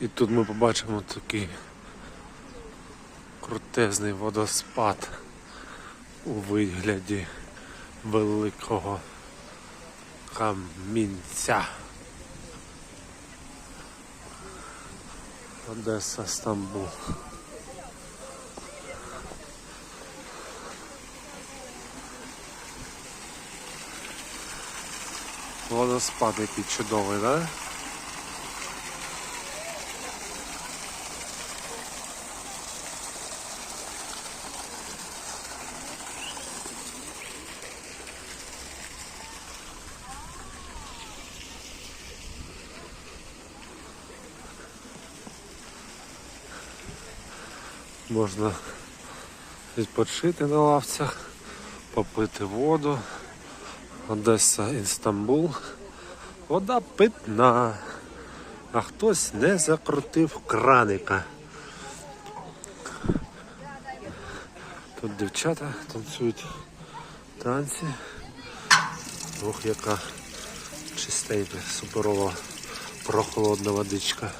І тут ми побачимо такий крутезний водоспад у вигляді великого камінця. Одеса, Стамбул. Водоспад який чудовий, да? Можна відпочити на лавцях, попити воду. Одеса, Інстамбул. Вода питна. А хтось не закрутив краника. Тут дівчата танцюють танці. Ох, яка чистенька, суперова прохолодна водичка.